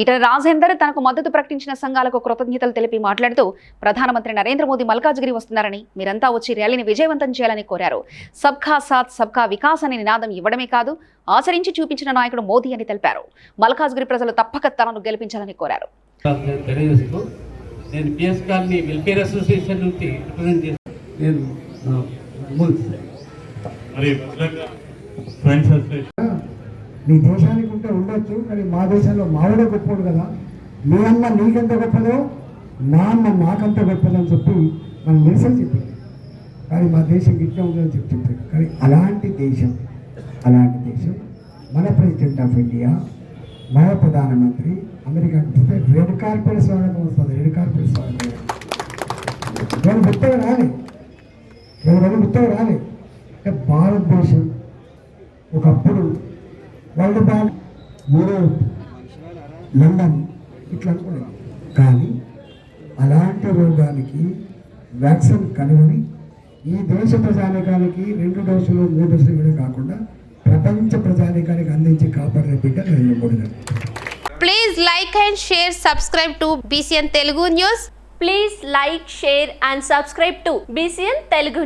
ఈటల రాజేందర్ తనకు మద్దతు ప్రకటించిన సంఘాలకు కృతజ్ఞతలు తెలిపి మాట్లాడుతూ ప్రధానమంత్రి నరేంద్ర మోదీ మల్కాజ్గిరి వస్తున్నారని మీరంతా వచ్చి ర్యాలీని విజయవంతం చేయాలని కోరారు. సబ్కా సాత్ సబ్కా వికాస్ అనే నినాదం ఇవ్వడమే కాదు ఆచరించి చూపించిన నాయకుడు మోదీ అని తెలిపారు. మల్కాజ్గిరి ప్రజలు తప్పక తనను గెలిపించాలని కోరారు. నేను నీ దేశానికి ఉంటే ఉండొచ్చు కానీ మా దేశంలో మావిడే గొప్పోడు కదా. మీ అమ్మ నీకెంత గొప్పదో నా అమ్మ నాకంత గొప్పదని చెప్పి మనం దేశం చెప్పింది కానీ మా దేశం ఇట్లా ఉందని చెప్పి చెప్పారు కానీ అలాంటి దేశం అలాంటి దేశం మన ప్రెసిడెంట్ ఆఫ్ ఇండియా మన ప్రధానమంత్రి అమెరికాకి పోతే రెడ్ కార్పెట్ స్వాగతం వస్తుంది రెడ్ కార్పెట్ స్వాగతం. నేను గుర్తుగా రాలే? ఎవరైనా గుర్తుగా రాలే? అంటే భారతదేశం ఒకప్పుడు వరల్డ్ బ్యాంక్ యూరోప్ లండన్ ఇట్లా అనుకునేది కానీ అలాంటి రోగానికి వ్యాక్సిన్ కనుగొని ఈ దేశ ప్రజానికానికి రెండు డోసులు మూడు డోసులు ఇవ్వడం కాకుండా ప్రపంచ ప్రజానికానికి అందించి కాపాడే బిడ్డ నరేంద్ర మోడీ గారు. Please like and share, subscribe to BCN Telugu News. Please like, share and subscribe to BCN Telugu